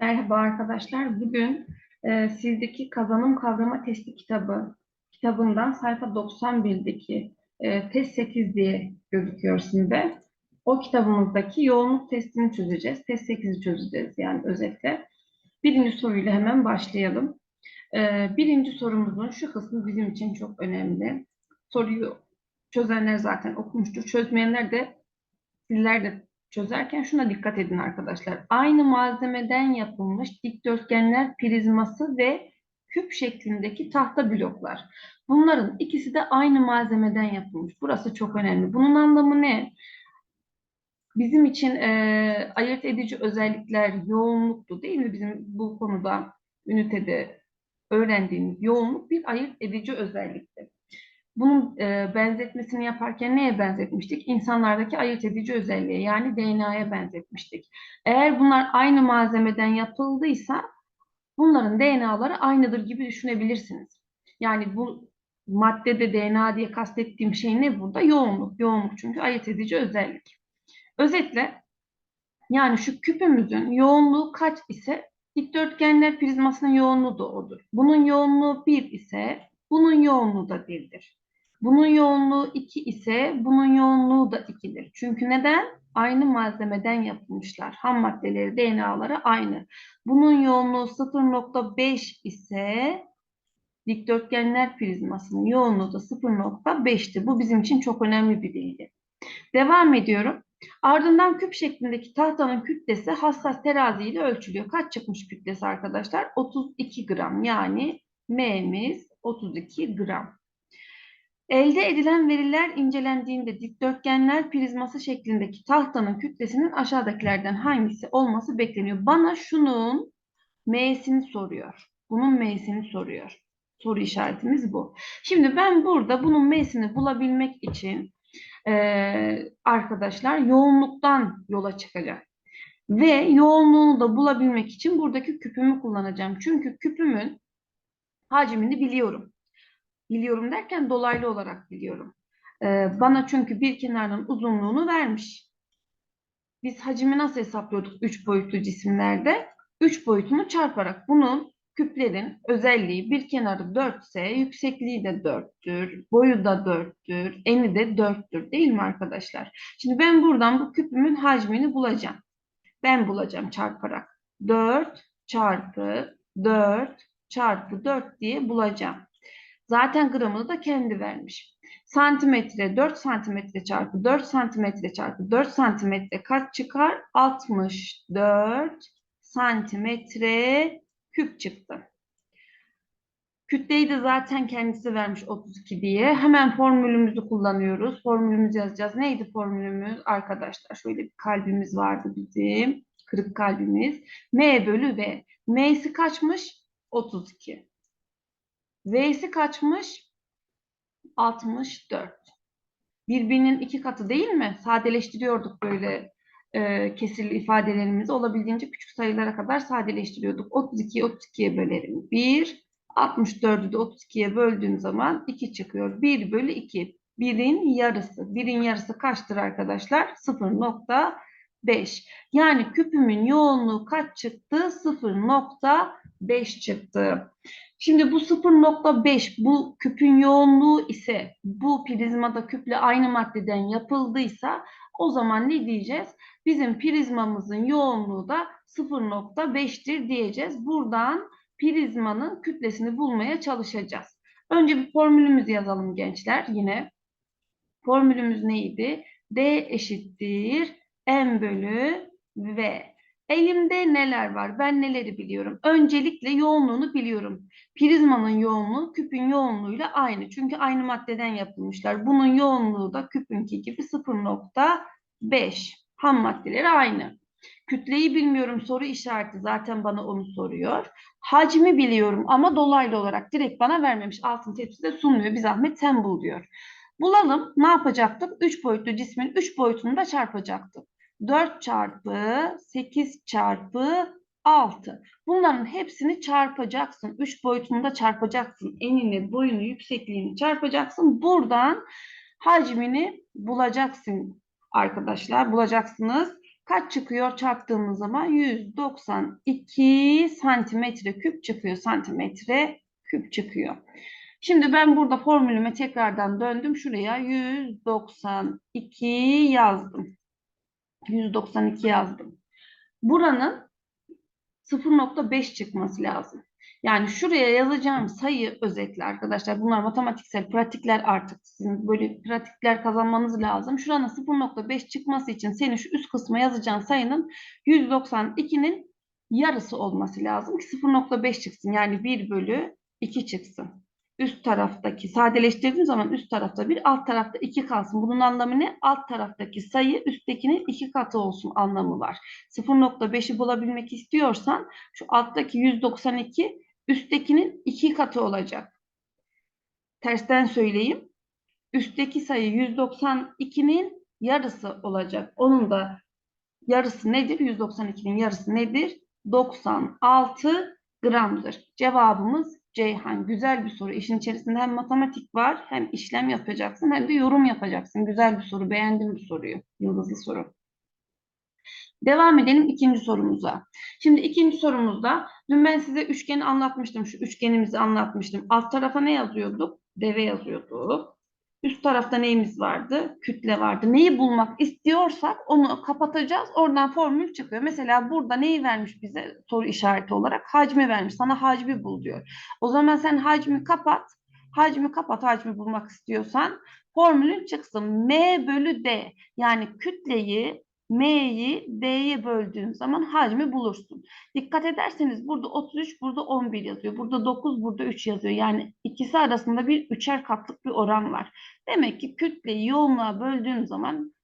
Merhaba arkadaşlar. Bugün e, sizdeki kazanım kavrama testi kitabı kitabından sayfa 91'deki e, test 8 diye gözüküyor sizde. O kitabımızdaki yoğunluk testini çözeceğiz. Test 8'i çözeceğiz yani özetle. Birinci soruyla hemen başlayalım. E, birinci sorumuzun şu kısmı bizim için çok önemli. Soruyu çözenler zaten okumuştur. Çözmeyenler de sizler de çözerken şuna dikkat edin arkadaşlar. Aynı malzemeden yapılmış dikdörtgenler prizması ve küp şeklindeki tahta bloklar. Bunların ikisi de aynı malzemeden yapılmış. Burası çok önemli. Bunun anlamı ne? Bizim için e, ayırt edici özellikler yoğunluktu değil mi? Bizim bu konuda ünitede öğrendiğimiz yoğunluk bir ayırt edici özellikti. Bunun e, benzetmesini yaparken neye benzetmiştik? İnsanlardaki ayırt edici özelliğe yani DNA'ya benzetmiştik. Eğer bunlar aynı malzemeden yapıldıysa bunların DNA'ları aynıdır gibi düşünebilirsiniz. Yani bu maddede DNA diye kastettiğim şey ne burada? Yoğunluk. Yoğunluk çünkü ayırt edici özellik. Özetle yani şu küpümüzün yoğunluğu kaç ise dikdörtgenler prizmasının yoğunluğu da odur. Bunun yoğunluğu 1 ise bunun yoğunluğu da 1'dir. Bunun yoğunluğu 2 ise bunun yoğunluğu da 2'dir. Çünkü neden? Aynı malzemeden yapılmışlar. Ham maddeleri, DNA'ları aynı. Bunun yoğunluğu 0.5 ise dikdörtgenler prizmasının yoğunluğu da 0.5'ti. Bu bizim için çok önemli bir bilgi. Devam ediyorum. Ardından küp şeklindeki tahtanın kütlesi hassas terazi ile ölçülüyor. Kaç çıkmış kütlesi arkadaşlar? 32 gram. Yani M'miz 32 gram. Elde edilen veriler incelendiğinde dikdörtgenler prizması şeklindeki tahtanın kütlesinin aşağıdakilerden hangisi olması bekleniyor? Bana şunun M'sini soruyor. Bunun M'sini soruyor. Soru işaretimiz bu. Şimdi ben burada bunun M'sini bulabilmek için e, arkadaşlar yoğunluktan yola çıkacağım. Ve yoğunluğunu da bulabilmek için buradaki küpümü kullanacağım. Çünkü küpümün hacmini biliyorum. Biliyorum derken dolaylı olarak biliyorum. Ee, bana çünkü bir kenarın uzunluğunu vermiş. Biz hacmi nasıl hesaplıyorduk üç boyutlu cisimlerde? Üç boyutunu çarparak bunun küplerin özelliği bir kenarı 4 ise yüksekliği de 4'tür, boyu da 4'tür, eni de 4'tür değil mi arkadaşlar? Şimdi ben buradan bu küpümün hacmini bulacağım. Ben bulacağım çarparak. 4 çarpı 4 çarpı 4 diye bulacağım. Zaten gramını da kendi vermiş. Santimetre 4 santimetre çarpı 4 santimetre çarpı 4 santimetre kaç çıkar? 64 santimetre küp çıktı. Kütleyi de zaten kendisi vermiş 32 diye. Hemen formülümüzü kullanıyoruz. Formülümüzü yazacağız. Neydi formülümüz? Arkadaşlar şöyle bir kalbimiz vardı bizim. Kırık kalbimiz. M bölü V. M'si kaçmış? 32. V'si kaçmış? 64. Birbirinin iki katı değil mi? Sadeleştiriyorduk böyle e, kesirli ifadelerimizi. Olabildiğince küçük sayılara kadar sadeleştiriyorduk. 32'yi 32'ye bölerim. 1, 64'ü de 32'ye böldüğüm zaman 2 çıkıyor. 1 bölü 2. 1'in yarısı. 1'in yarısı kaçtır arkadaşlar? 0.5. Yani küpümün yoğunluğu kaç çıktı? 0.5 çıktı. Şimdi bu 0.5 bu küpün yoğunluğu ise bu prizmada küple aynı maddeden yapıldıysa o zaman ne diyeceğiz? Bizim prizmamızın yoğunluğu da 0.5'tir diyeceğiz. Buradan prizmanın kütlesini bulmaya çalışacağız. Önce bir formülümüzü yazalım gençler yine. Formülümüz neydi? D eşittir M bölü V. Elimde neler var? Ben neleri biliyorum? Öncelikle yoğunluğunu biliyorum. Prizmanın yoğunluğu küpün yoğunluğuyla aynı. Çünkü aynı maddeden yapılmışlar. Bunun yoğunluğu da küpünki gibi 0.5. Ham maddeleri aynı. Kütleyi bilmiyorum soru işareti zaten bana onu soruyor. Hacmi biliyorum ama dolaylı olarak direkt bana vermemiş. Altın tepside sunmuyor. Bir zahmet sen bul diyor. Bulalım. Ne yapacaktık? 3 boyutlu cismin 3 boyutunu da çarpacaktık. 4 çarpı 8 çarpı 6. Bunların hepsini çarpacaksın. 3 boyutunu da çarpacaksın. Enini, boyunu, yüksekliğini çarpacaksın. Buradan hacmini bulacaksın arkadaşlar. Bulacaksınız. kaç çıkıyor çarptığımız zaman 192 santimetre küp çıkıyor. Santimetre küp çıkıyor. Şimdi ben burada formülüme tekrardan döndüm. Şuraya 192 yazdım. 192 yazdım. Buranın 0.5 çıkması lazım. Yani şuraya yazacağım sayı özellikle arkadaşlar. Bunlar matematiksel pratikler artık. Sizin böyle pratikler kazanmanız lazım. Şuranın 0.5 çıkması için senin şu üst kısma yazacağın sayının 192'nin yarısı olması lazım ki 0.5 çıksın. Yani 1 bölü 2 çıksın üst taraftaki sadeleştirdiğim zaman üst tarafta bir alt tarafta iki kalsın. Bunun anlamı ne? Alt taraftaki sayı üsttekinin iki katı olsun anlamı var. 0.5'i bulabilmek istiyorsan şu alttaki 192 üsttekinin iki katı olacak. Tersten söyleyeyim. Üstteki sayı 192'nin yarısı olacak. Onun da yarısı nedir? 192'nin yarısı nedir? 96 gramdır. Cevabımız Ceyhan. Güzel bir soru. İşin içerisinde hem matematik var, hem işlem yapacaksın, hem de yorum yapacaksın. Güzel bir soru. Beğendim bu soruyu. Yıldızlı soru. Devam edelim ikinci sorumuza. Şimdi ikinci sorumuzda dün ben size üçgeni anlatmıştım. Şu üçgenimizi anlatmıştım. Alt tarafa ne yazıyorduk? Deve yazıyorduk. Üst tarafta neyimiz vardı? Kütle vardı. Neyi bulmak istiyorsak onu kapatacağız. Oradan formül çıkıyor. Mesela burada neyi vermiş bize soru işareti olarak? Hacmi vermiş. Sana hacmi bul diyor. O zaman sen hacmi kapat. Hacmi kapat. Hacmi bulmak istiyorsan formülün çıksın. M bölü D. Yani kütleyi M'yi D'ye böldüğün zaman hacmi bulursun. Dikkat ederseniz burada 33, burada 11 yazıyor. Burada 9, burada 3 yazıyor. Yani ikisi arasında bir üçer katlık bir oran var. Demek ki kütleyi yoğunluğa böldüğün zaman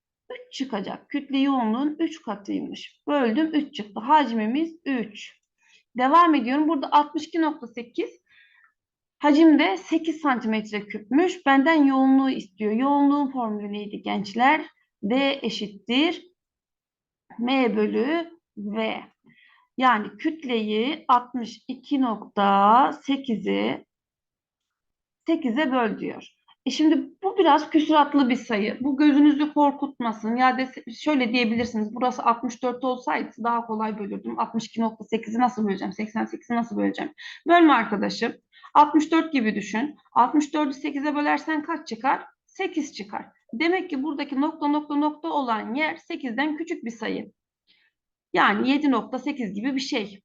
3 çıkacak. Kütle yoğunluğun 3 katıymış. Böldüm 3 çıktı. Hacmimiz 3. Devam ediyorum. Burada 62.8 hacimde 8 santimetre küpmüş. Benden yoğunluğu istiyor. Yoğunluğun formülü neydi gençler? D eşittir M bölü V. Yani kütleyi 62.8'i 8'e böl diyor. E şimdi bu biraz küsuratlı bir sayı. Bu gözünüzü korkutmasın. Ya de şöyle diyebilirsiniz. Burası 64 olsaydı daha kolay bölürdüm. 62.8'i nasıl böleceğim? 88'i nasıl böleceğim? Bölme arkadaşım. 64 gibi düşün. 64'ü 8'e bölersen kaç çıkar? 8 çıkar. Demek ki buradaki nokta nokta nokta olan yer 8'den küçük bir sayı. Yani 7.8 gibi bir şey.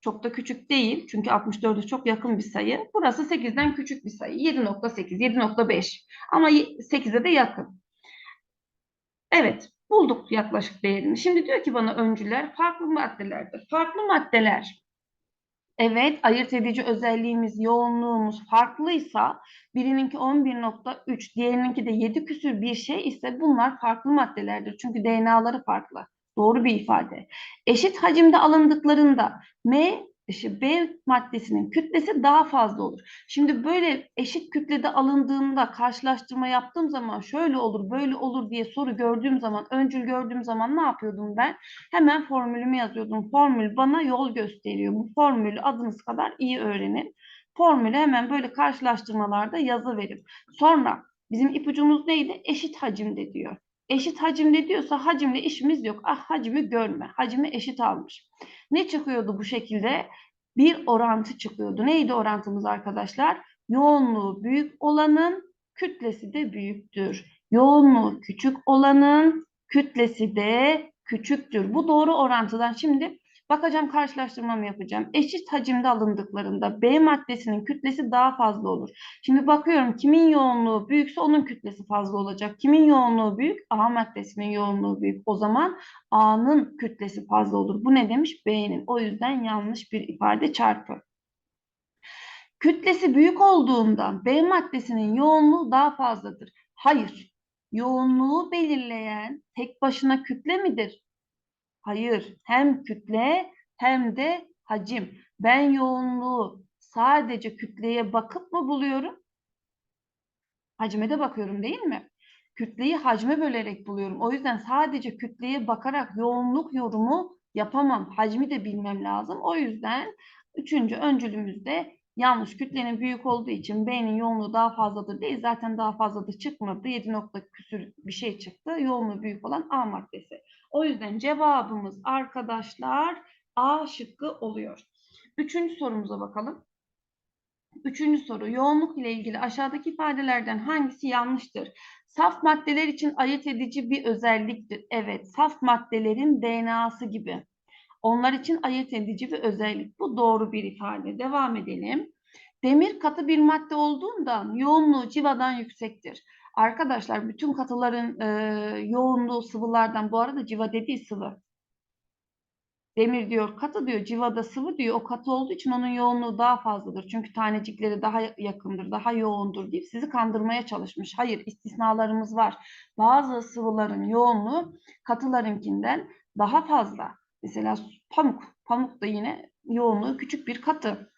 Çok da küçük değil. Çünkü 64'e çok yakın bir sayı. Burası 8'den küçük bir sayı. 7.8, 7.5. Ama 8'e de yakın. Evet. Bulduk yaklaşık değerini. Şimdi diyor ki bana öncüler farklı maddelerdir. Farklı maddeler Evet, ayırt edici özelliğimiz, yoğunluğumuz farklıysa birininki 11.3, diğerininki de 7 küsür bir şey ise bunlar farklı maddelerdir. Çünkü DNA'ları farklı. Doğru bir ifade. Eşit hacimde alındıklarında M B maddesinin kütlesi daha fazla olur. Şimdi böyle eşit kütlede alındığında karşılaştırma yaptığım zaman şöyle olur, böyle olur diye soru gördüğüm zaman, öncül gördüğüm zaman ne yapıyordum ben? Hemen formülümü yazıyordum. Formül bana yol gösteriyor. Bu formülü adınız kadar iyi öğrenin. Formülü hemen böyle karşılaştırmalarda yazı verin. Sonra bizim ipucumuz neydi? Eşit hacimde diyor. Eşit hacimde diyorsa hacimle işimiz yok. Ah hacmi görme. Hacmi eşit almış. Ne çıkıyordu bu şekilde? Bir orantı çıkıyordu. Neydi orantımız arkadaşlar? Yoğunluğu büyük olanın kütlesi de büyüktür. Yoğunluğu küçük olanın kütlesi de küçüktür. Bu doğru orantıdan şimdi Bakacağım karşılaştırmamı yapacağım. Eşit hacimde alındıklarında B maddesinin kütlesi daha fazla olur. Şimdi bakıyorum kimin yoğunluğu büyükse onun kütlesi fazla olacak. Kimin yoğunluğu büyük? A maddesinin yoğunluğu büyük. O zaman A'nın kütlesi fazla olur. Bu ne demiş? B'nin. O yüzden yanlış bir ifade çarpı. Kütlesi büyük olduğundan B maddesinin yoğunluğu daha fazladır. Hayır. Yoğunluğu belirleyen tek başına kütle midir? Hayır, hem kütle hem de hacim. Ben yoğunluğu sadece kütleye bakıp mı buluyorum? Hacime de bakıyorum değil mi? Kütleyi hacme bölerek buluyorum. O yüzden sadece kütleye bakarak yoğunluk yorumu yapamam. Hacmi de bilmem lazım. O yüzden üçüncü öncülümüzde yanlış kütlenin büyük olduğu için B'nin yoğunluğu daha fazladır değil. Zaten daha fazladır çıkmadı. 7 nokta küsür bir şey çıktı. Yoğunluğu büyük olan A maddesi. O yüzden cevabımız arkadaşlar A şıkkı oluyor. Üçüncü sorumuza bakalım. Üçüncü soru. Yoğunluk ile ilgili aşağıdaki ifadelerden hangisi yanlıştır? Saf maddeler için ayırt edici bir özelliktir. Evet, saf maddelerin DNA'sı gibi. Onlar için ayırt edici bir özellik. Bu doğru bir ifade. Devam edelim. Demir katı bir madde olduğundan yoğunluğu civadan yüksektir. Arkadaşlar bütün katıların e, yoğunluğu sıvılardan bu arada civa dediği sıvı. Demir diyor katı diyor, civada sıvı diyor. O katı olduğu için onun yoğunluğu daha fazladır. Çünkü tanecikleri daha yakındır, daha yoğundur deyip sizi kandırmaya çalışmış. Hayır, istisnalarımız var. Bazı sıvıların yoğunluğu katılarınkinden daha fazla. Mesela pamuk. Pamuk da yine yoğunluğu küçük bir katı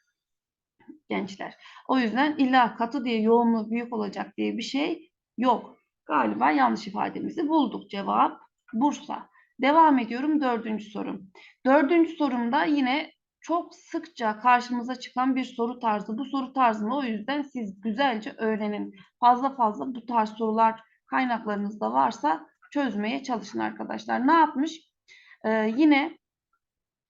gençler. O yüzden illa katı diye yoğunluğu büyük olacak diye bir şey yok. Galiba yanlış ifademizi bulduk. Cevap Bursa. Devam ediyorum dördüncü sorum. Dördüncü sorumda yine çok sıkça karşımıza çıkan bir soru tarzı. Bu soru tarzını o yüzden siz güzelce öğrenin. Fazla fazla bu tarz sorular kaynaklarınızda varsa çözmeye çalışın arkadaşlar. Ne yapmış? Ee, yine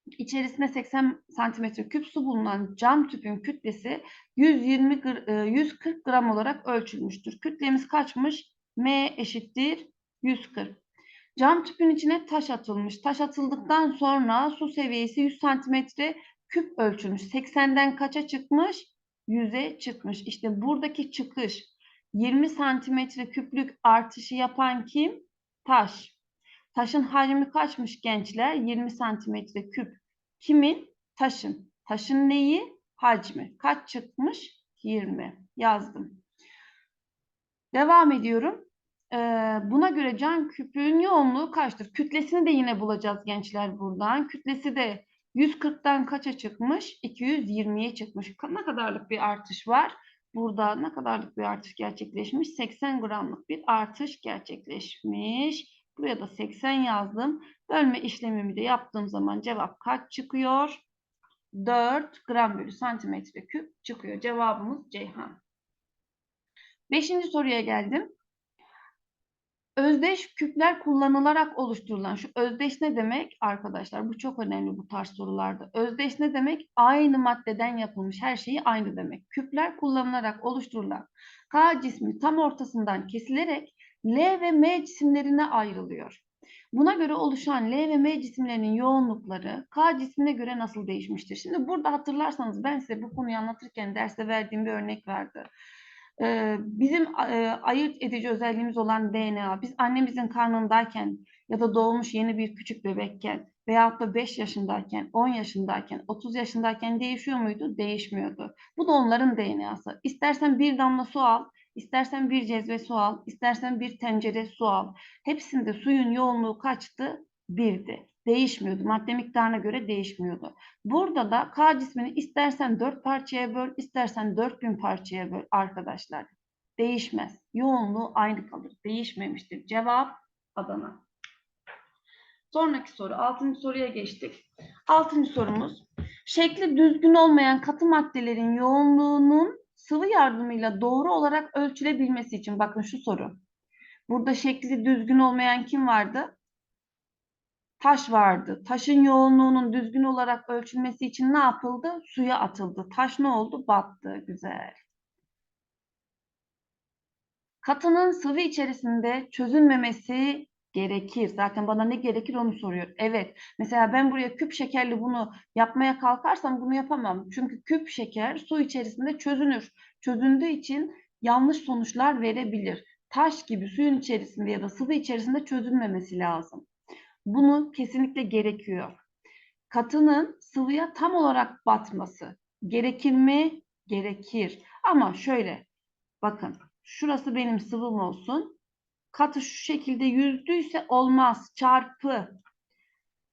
içerisinde 80 santimetre küp su bulunan cam tüpün kütlesi 120 gr- e, 140 gram olarak ölçülmüştür. Kütlemiz kaçmış? M eşittir 140. Cam tüpün içine taş atılmış. Taş atıldıktan sonra su seviyesi 100 santimetre küp ölçülmüş. 80'den kaça çıkmış? 100'e çıkmış. İşte buradaki çıkış 20 santimetre küplük artışı yapan kim? Taş. Taşın hacmi kaçmış gençler? 20 santimetre küp. Kimin? Taşın. Taşın neyi? Hacmi. Kaç çıkmış? 20. Yazdım. Devam ediyorum. Ee, buna göre can küpün yoğunluğu kaçtır? Kütlesini de yine bulacağız gençler buradan. Kütlesi de 140'tan kaça çıkmış? 220'ye çıkmış. Ne kadarlık bir artış var? Burada ne kadarlık bir artış gerçekleşmiş? 80 gramlık bir artış gerçekleşmiş. Buraya da 80 yazdım. Bölme işlemimi de yaptığım zaman cevap kaç çıkıyor? 4 gram bölü santimetre küp çıkıyor. Cevabımız Ceyhan. Beşinci soruya geldim. Özdeş küpler kullanılarak oluşturulan şu özdeş ne demek arkadaşlar? Bu çok önemli bu tarz sorularda. Özdeş ne demek? Aynı maddeden yapılmış her şeyi aynı demek. Küpler kullanılarak oluşturulan K cismi tam ortasından kesilerek L ve M cisimlerine ayrılıyor. Buna göre oluşan L ve M cisimlerinin yoğunlukları K cismine göre nasıl değişmiştir? Şimdi burada hatırlarsanız ben size bu konuyu anlatırken derste verdiğim bir örnek vardı. Ee, bizim e, ayırt edici özelliğimiz olan DNA, biz annemizin karnındayken ya da doğmuş yeni bir küçük bebekken veyahut da 5 yaşındayken, 10 yaşındayken, 30 yaşındayken değişiyor muydu? Değişmiyordu. Bu da onların DNA'sı. İstersen bir damla su al, istersen bir cezve su al, istersen bir tencere su al. Hepsinde suyun yoğunluğu kaçtı? Birdi değişmiyordu. Madde miktarına göre değişmiyordu. Burada da K cismini istersen 4 parçaya böl, istersen 4000 parçaya böl arkadaşlar. Değişmez. Yoğunluğu aynı kalır. Değişmemiştir. Cevap Adana. Sonraki soru. Altıncı soruya geçtik. Altıncı sorumuz. Şekli düzgün olmayan katı maddelerin yoğunluğunun sıvı yardımıyla doğru olarak ölçülebilmesi için bakın şu soru. Burada şekli düzgün olmayan kim vardı? taş vardı. Taşın yoğunluğunun düzgün olarak ölçülmesi için ne yapıldı? Suya atıldı. Taş ne oldu? Battı. Güzel. Katının sıvı içerisinde çözülmemesi gerekir. Zaten bana ne gerekir onu soruyor. Evet. Mesela ben buraya küp şekerli bunu yapmaya kalkarsam bunu yapamam. Çünkü küp şeker su içerisinde çözünür. Çözündüğü için yanlış sonuçlar verebilir. Taş gibi suyun içerisinde ya da sıvı içerisinde çözülmemesi lazım. Bunu kesinlikle gerekiyor. Katının sıvıya tam olarak batması gerekir mi? Gerekir. Ama şöyle bakın şurası benim sıvım olsun. Katı şu şekilde yüzdüyse olmaz. Çarpı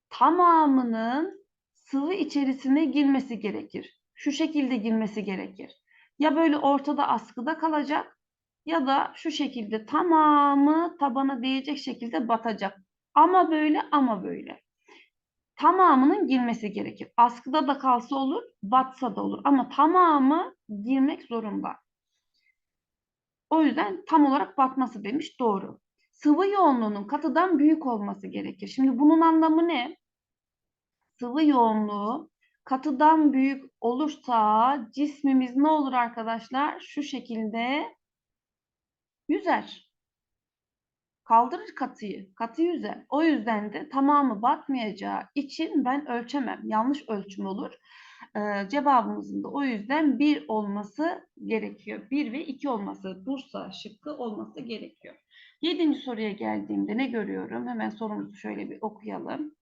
tamamının sıvı içerisine girmesi gerekir. Şu şekilde girmesi gerekir. Ya böyle ortada askıda kalacak ya da şu şekilde tamamı tabana değecek şekilde batacak. Ama böyle ama böyle. Tamamının girmesi gerekir. Askıda da kalsa olur, batsa da olur. Ama tamamı girmek zorunda. O yüzden tam olarak batması demiş doğru. sıvı yoğunluğunun katıdan büyük olması gerekir. Şimdi bunun anlamı ne? Sıvı yoğunluğu katıdan büyük olursa cismimiz ne olur arkadaşlar? Şu şekilde yüzer. Kaldırır katıyı. Katı yüzer. O yüzden de tamamı batmayacağı için ben ölçemem. Yanlış ölçüm olur. Ee, cevabımızın da o yüzden 1 olması gerekiyor. 1 ve 2 olması, Bursa şıkkı olması gerekiyor. Yedinci soruya geldiğimde ne görüyorum? Hemen sorumuzu şöyle bir okuyalım.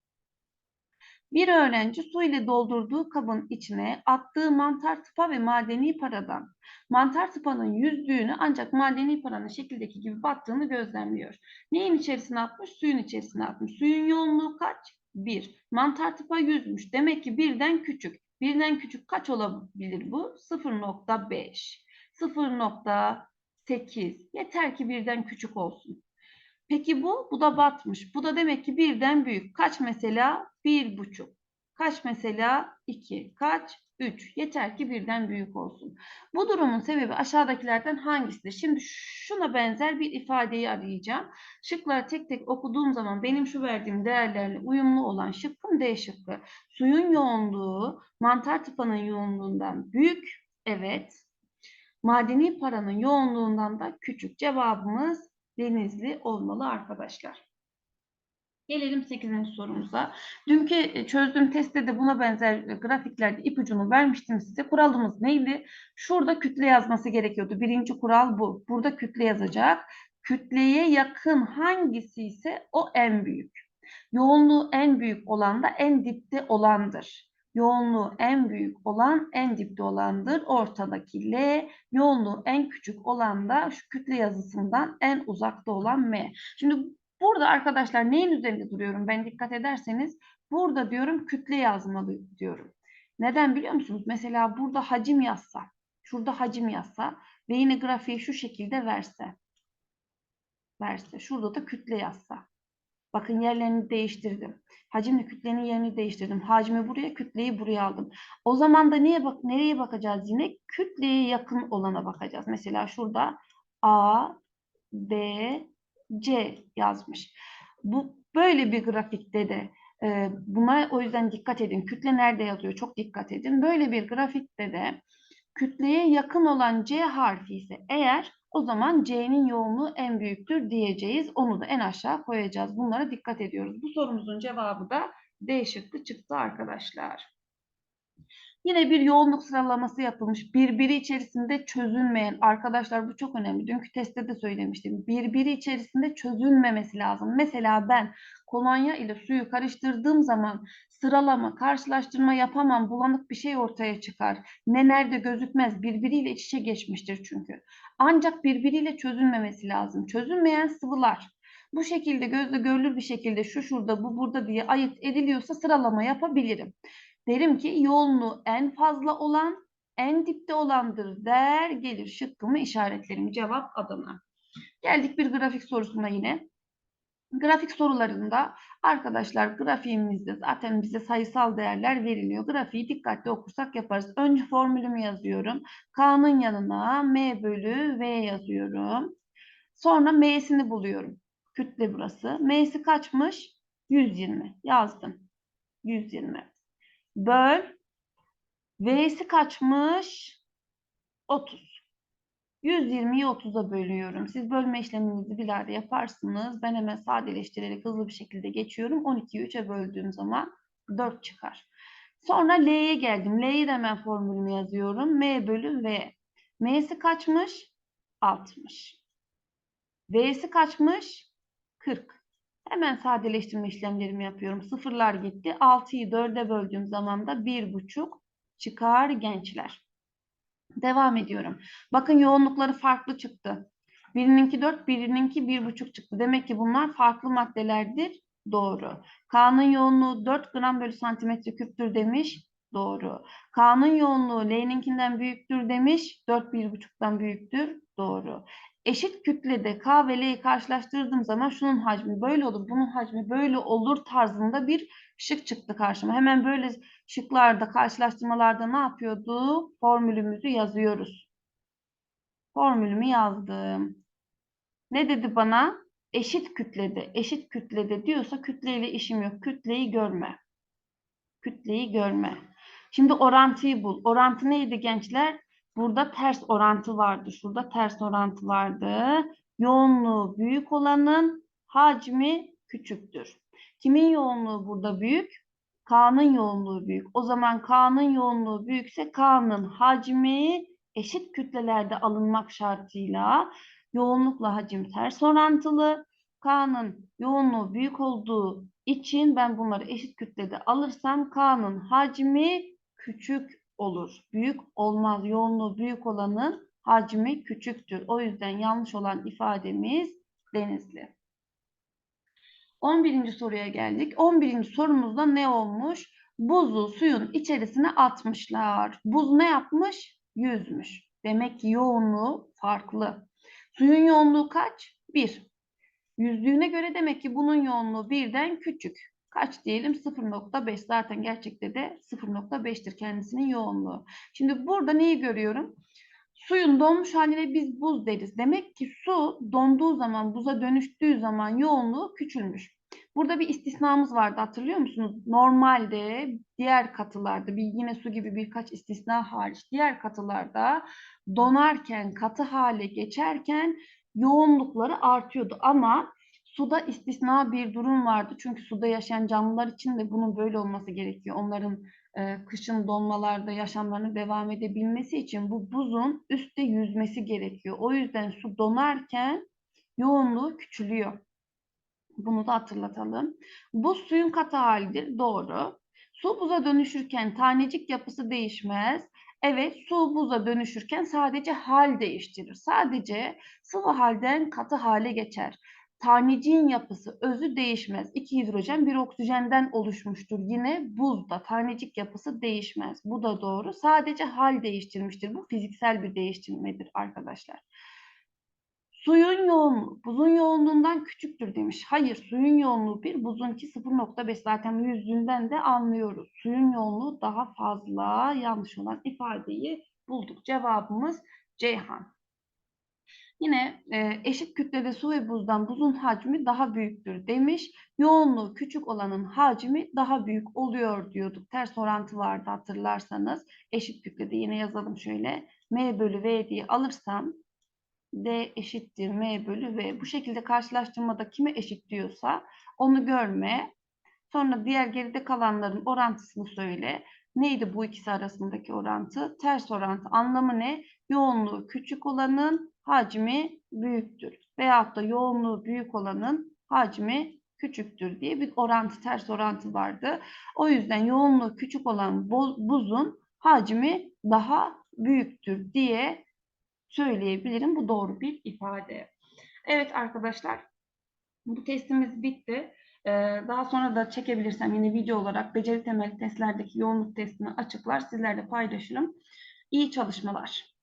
Bir öğrenci su ile doldurduğu kabın içine attığı mantar tıpa ve madeni paradan mantar tıpanın yüzdüğünü ancak madeni paranın şekildeki gibi battığını gözlemliyor. Neyin içerisine atmış? Suyun içerisine atmış. Suyun yoğunluğu kaç? 1. Mantar tıpa yüzmüş. Demek ki birden küçük. Birden küçük kaç olabilir bu? 0.5. 0.8. Yeter ki birden küçük olsun. Peki bu? Bu da batmış. Bu da demek ki birden büyük. Kaç mesela? Bir buçuk. Kaç mesela? İki. Kaç? Üç. Yeter ki birden büyük olsun. Bu durumun sebebi aşağıdakilerden hangisidir? Şimdi şuna benzer bir ifadeyi arayacağım. Şıkları tek tek okuduğum zaman benim şu verdiğim değerlerle uyumlu olan şıkkım D şıkkı. Suyun yoğunluğu mantar tıpanın yoğunluğundan büyük. Evet. Madeni paranın yoğunluğundan da küçük. Cevabımız Denizli olmalı arkadaşlar. Gelelim 8. sorumuza. Dünkü e, çözdüğüm testte de buna benzer e, grafiklerde ipucunu vermiştim size. Kuralımız neydi? Şurada kütle yazması gerekiyordu. Birinci kural bu. Burada kütle yazacak. Kütleye yakın hangisi ise o en büyük. Yoğunluğu en büyük olan da en dipte olandır. Yoğunluğu en büyük olan en dipte olandır. Ortadaki L, yoğunluğu en küçük olan da şu kütle yazısından en uzakta olan M. Şimdi burada arkadaşlar neyin üzerinde duruyorum ben dikkat ederseniz burada diyorum kütle yazmalı diyorum. Neden biliyor musunuz? Mesela burada hacim yazsa, şurada hacim yazsa ve yine grafiği şu şekilde verse, verse, şurada da kütle yazsa. Bakın yerlerini değiştirdim. Hacimle kütlenin yerini değiştirdim. Hacmi buraya, kütleyi buraya aldım. O zaman da niye bak nereye bakacağız yine? Kütleye yakın olana bakacağız. Mesela şurada A, B, C yazmış. Bu böyle bir grafikte de e, buna o yüzden dikkat edin. Kütle nerede yazıyor? Çok dikkat edin. Böyle bir grafikte de kütleye yakın olan C harfi ise eğer o zaman C'nin yoğunluğu en büyüktür diyeceğiz. Onu da en aşağı koyacağız. Bunlara dikkat ediyoruz. Bu sorumuzun cevabı da D şıkkı çıktı arkadaşlar. Yine bir yoğunluk sıralaması yapılmış. Birbiri içerisinde çözülmeyen arkadaşlar bu çok önemli. Dünkü testte de söylemiştim. Birbiri içerisinde çözülmemesi lazım. Mesela ben kolonya ile suyu karıştırdığım zaman sıralama, karşılaştırma yapamam. Bulanık bir şey ortaya çıkar. Ne nerede gözükmez. Birbiriyle iç içe geçmiştir çünkü. Ancak birbiriyle çözülmemesi lazım. Çözülmeyen sıvılar bu şekilde gözle görülür bir şekilde şu şurada bu burada diye ayırt ediliyorsa sıralama yapabilirim. Derim ki yoğunluğu en fazla olan en dipte olandır der gelir şıkkımı işaretlerim cevap Adana. Geldik bir grafik sorusuna yine. Grafik sorularında arkadaşlar grafiğimizde zaten bize sayısal değerler veriliyor. Grafiği dikkatli okursak yaparız. Önce formülümü yazıyorum. K'nın yanına M bölü V yazıyorum. Sonra M'sini buluyorum. Kütle burası. M'si kaçmış? 120. Yazdım. 120. Böl. V'si kaçmış? 30. 120'yi 30'a bölüyorum. Siz bölme işleminizi bilahare yaparsınız. Ben hemen sadeleştirerek hızlı bir şekilde geçiyorum. 12'yi 3'e böldüğüm zaman 4 çıkar. Sonra L'ye geldim. L'yi de hemen formülümü yazıyorum. M bölü V. M'si kaçmış? 60. V'si kaçmış? 40. Hemen sadeleştirme işlemlerimi yapıyorum. Sıfırlar gitti. 6'yı 4'e böldüğüm zaman da 1,5 çıkar gençler. Devam ediyorum. Bakın yoğunlukları farklı çıktı. Birininki 4, birininki 1,5 çıktı. Demek ki bunlar farklı maddelerdir. Doğru. K'nın yoğunluğu 4 gram bölü santimetre küptür demiş. Doğru. K'nın yoğunluğu L'ninkinden büyüktür demiş. 4 1,5'tan büyüktür. Doğru. Eşit kütlede K ve L'yi karşılaştırdığım zaman şunun hacmi böyle olur, bunun hacmi böyle olur tarzında bir şık çıktı karşıma. Hemen böyle şıklarda, karşılaştırmalarda ne yapıyordu? Formülümüzü yazıyoruz. Formülümü yazdım. Ne dedi bana? eşit kütlede, eşit kütlede diyorsa kütleyle işim yok. Kütleyi görme. Kütleyi görme. Şimdi orantıyı bul. Orantı neydi gençler? Burada ters orantı vardı. Şurada ters orantı vardı. Yoğunluğu büyük olanın hacmi küçüktür. Kimin yoğunluğu burada büyük? K'nın yoğunluğu büyük. O zaman K'nın yoğunluğu büyükse K'nın hacmi eşit kütlelerde alınmak şartıyla yoğunlukla hacim ters orantılı. K'nın yoğunluğu büyük olduğu için ben bunları eşit kütlede alırsam K'nın hacmi küçük olur. Büyük olmaz. Yoğunluğu büyük olanın hacmi küçüktür. O yüzden yanlış olan ifademiz denizli. 11. soruya geldik. 11. sorumuzda ne olmuş? Buzu suyun içerisine atmışlar. Buz ne yapmış? Yüzmüş. Demek ki yoğunluğu farklı. Suyun yoğunluğu kaç? 1. Yüzdüğüne göre demek ki bunun yoğunluğu birden küçük. Kaç diyelim? 0.5. Zaten gerçekte de 0.5'tir kendisinin yoğunluğu. Şimdi burada neyi görüyorum? Suyun donmuş haline biz buz deriz. Demek ki su donduğu zaman, buza dönüştüğü zaman yoğunluğu küçülmüş. Burada bir istisnamız vardı hatırlıyor musunuz? Normalde diğer katılarda bir yine su gibi birkaç istisna hariç diğer katılarda donarken katı hale geçerken yoğunlukları artıyordu ama suda istisna bir durum vardı. Çünkü suda yaşayan canlılar için de bunun böyle olması gerekiyor. Onların e, kışın donmalarda yaşamlarını devam edebilmesi için bu buzun üstte yüzmesi gerekiyor. O yüzden su donarken yoğunluğu küçülüyor. Bunu da hatırlatalım. Buz suyun katı halidir. Doğru. Su buza dönüşürken tanecik yapısı değişmez. Evet, su buza dönüşürken sadece hal değiştirir. Sadece sıvı halden katı hale geçer. Taneciğin yapısı, özü değişmez. İki hidrojen bir oksijenden oluşmuştur. Yine buzda tanecik yapısı değişmez. Bu da doğru. Sadece hal değiştirmiştir. Bu fiziksel bir değiştirmedir arkadaşlar. Suyun yoğunluğu buzun yoğunluğundan küçüktür demiş. Hayır suyun yoğunluğu 1, buzunki 0.5 zaten yüzdüğünden de anlıyoruz. Suyun yoğunluğu daha fazla yanlış olan ifadeyi bulduk. Cevabımız Ceyhan. Yine e, eşit kütlede su ve buzdan buzun hacmi daha büyüktür demiş. Yoğunluğu küçük olanın hacmi daha büyük oluyor diyorduk. Ters orantı vardı hatırlarsanız. Eşit kütlede yine yazalım şöyle. M bölü V diye alırsam D eşittir M bölü V. Bu şekilde karşılaştırmada kime eşit diyorsa onu görme. Sonra diğer geride kalanların orantısını söyle. Neydi bu ikisi arasındaki orantı? Ters orantı. Anlamı ne? Yoğunluğu küçük olanın hacmi büyüktür. Veyahut da yoğunluğu büyük olanın hacmi küçüktür diye bir orantı, ters orantı vardı. O yüzden yoğunluğu küçük olan buzun hacmi daha büyüktür diye söyleyebilirim. Bu doğru bir ifade. Evet arkadaşlar bu testimiz bitti. Ee, daha sonra da çekebilirsem yine video olarak beceri temel testlerdeki yoğunluk testini açıklar sizlerle paylaşırım. İyi çalışmalar.